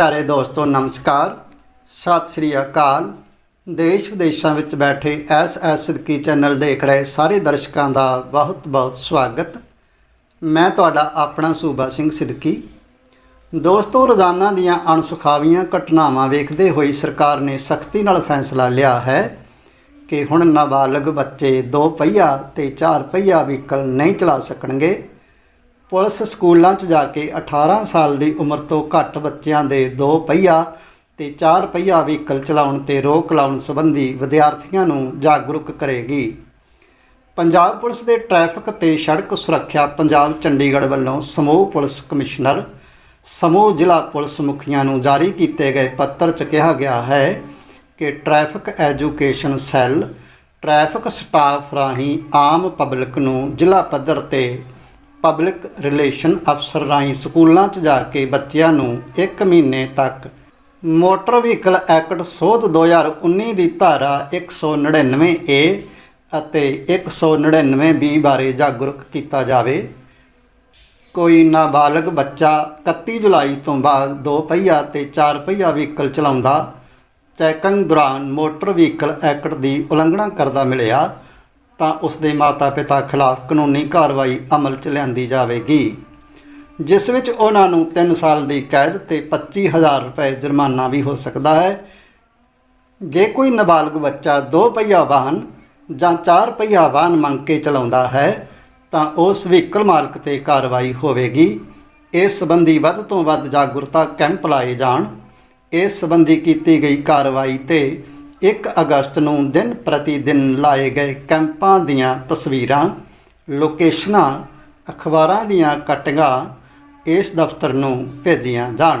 ਪਿਆਰੇ ਦੋਸਤੋ, ਨਮਸਕਾਰ। ਸਤਿ ਸ੍ਰੀ ਅਕਾਲ। ਦੇਸ਼ ਵਿਦੇਸ਼ਾਂ ਵਿੱਚ ਬੈਠੇ ਐਸ ਐਸ ਸਿੱਧਕੀ ਚੈਨਲ ਦੇਖ ਰਹੇ ਸਾਰੇ ਦਰਸ਼ਕਾਂ ਦਾ ਬਹੁਤ ਬਹੁਤ ਸਵਾਗਤ। ਮੈਂ ਤੁਹਾਡਾ ਆਪਣਾ ਸੂਬਾ ਸਿੰਘ ਸਿੱਧਕੀ। ਦੋਸਤੋ, ਰੋਜ਼ਾਨਾ ਦੀਆਂ ਅਣਸੁਖਾਵੀਆਂ ਘਟਨਾਵਾਂ ਵੇਖਦੇ ਹੋਏ ਸਰਕਾਰ ਨੇ ਸਖਤੀ ਨਾਲ ਫੈਸਲਾ ਲਿਆ ਹੈ ਕਿ ਹੁਣ ਨਾਬਾਲਗ ਬੱਚੇ ਦੋ ਪਹੀਆ ਤੇ ਚਾਰ ਪਹੀਆ ਵਹੀਕਲ ਨਹੀਂ ਚਲਾ ਸਕਣਗੇ। ਪੁਲਿਸ ਸਕੂਲਾਂ 'ਚ ਜਾ ਕੇ 18 ਸਾਲ ਦੀ ਉਮਰ ਤੋਂ ਘੱਟ ਬੱਚਿਆਂ ਦੇ ਦੋ ਪਹੀਆ ਤੇ ਚਾਰ ਪਹੀਆ ਵਹੀਕਲ ਚਲਾਉਣ ਤੇ ਰੋਕ ਲਾਉਣ ਸੰਬੰਧੀ ਵਿਦਿਆਰਥੀਆਂ ਨੂੰ ਜਾਗਰੂਕ ਕਰੇਗੀ। ਪੰਜਾਬ ਪੁਲਿਸ ਦੇ ਟ੍ਰੈਫਿਕ ਤੇ ਸੜਕ ਸੁਰੱਖਿਆ ਪੰਜਾਬ ਚੰਡੀਗੜ੍ਹ ਵੱਲੋਂ ਸਮੂਹ ਪੁਲਿਸ ਕਮਿਸ਼ਨਰ, ਸਮੂਹ ਜ਼ਿਲ੍ਹਾ ਪੁਲਿਸ ਮੁਖੀਆਂ ਨੂੰ ਜਾਰੀ ਕੀਤੇ ਗਏ ਪੱਤਰ 'ਚ ਕਿਹਾ ਗਿਆ ਹੈ ਕਿ traffic education cell, traffic staff ਰਾਹੀਂ ਆਮ ਪਬਲਿਕ ਨੂੰ ਜ਼ਿਲ੍ਹਾ ਪੱਧਰ ਤੇ ਪਬਲਿਕ ਰਿਲੇਸ਼ਨ ਅਫਸਰ ਰਾਹੀਂ ਸਕੂਲਾਂ 'ਚ ਜਾ ਕੇ ਬੱਚਿਆਂ ਨੂੰ 1 ਮਹੀਨੇ ਤੱਕ ਮੋਟਰ ਵਹੀਕਲ ਐਕਟ ਸੋਧ 2019 ਦੀ ਧਾਰਾ 199 ਏ ਅਤੇ 199 ਬੀ ਬਾਰੇ ਜਾਗਰੂਕ ਕੀਤਾ ਜਾਵੇ। ਕੋਈ ਨਾਬਾਲਗ ਬੱਚਾ 31 ਜੁਲਾਈ ਤੋਂ ਬਾਅਦ ਦੋ ਪਹੀਆ ਤੇ ਚਾਰ ਪਹੀਆ ਵਹੀਕਲ ਚਲਾਉਂਦਾ, ਚੈਕਿੰਗ ਦੌਰਾਨ ਮੋਟਰ ਵਹੀਕਲ ਐਕਟ ਦੀ ਉਲੰਘਣਾ ਕਰਦਾ ਮਿਲਿਆ। ਤਾਂ ਉਸ ਦੇ ਮਾਤਾ-ਪਿਤਾ ਖਿਲਾਫ ਕਾਨੂੰਨੀ ਕਾਰਵਾਈ ਅਮਲ 'ਚ ਲਿਆਂਦੀ ਜਾਵੇਗੀ, ਜਿਸ ਵਿੱਚ ਉਹਨਾਂ ਨੂੰ 3 ਸਾਲ ਦੀ ਕੈਦ ਤੇ 25000 ਰੁਪਏ ਜੁਰਮਾਨਾ ਵੀ ਹੋ ਸਕਦਾ ਹੈ। ਜੇ ਕੋਈ ਨਾਬਾਲਗ ਬੱਚਾ ਦੋ ਪਹੀਆ ਵਾਹਨ ਜਾਂ ਚਾਰ ਪਹੀਆ ਵਾਹਨ ਮੰਗ ਕੇ ਚਲਾਉਂਦਾ ਹੈ, ਤਾਂ ਉਸ ਵਹੀਕਲ ਮਾਲਕ ਤੇ ਕਾਰਵਾਈ ਹੋਵੇਗੀ। ਇਸ ਸੰਬੰਧੀ ਵੱਧ ਤੋਂ ਵੱਧ ਜਾਗਰੂਕਤਾ ਕੈਂਪ ਲਾਏ ਜਾਣ। ਇਸ ਸੰਬੰਧੀ ਕੀਤੀ ਗਈ ਕਾਰਵਾਈ ਤੇ 1 ਅਗਸਤ ਨੂੰ ਦਿਨ ਪ੍ਰਤੀ ਦਿਨ ਲਾਏ ਗਏ ਕੈਂਪਾਂ ਦੀਆਂ ਤਸਵੀਰਾਂ, ਲੋਕੇਸ਼ਨਾਂ, ਅਖਬਾਰਾਂ ਦੀਆਂ ਕਟਿੰਗਾਂ ਇਸ ਦਫ਼ਤਰ ਨੂੰ ਭੇਜੀਆਂ ਜਾਣ।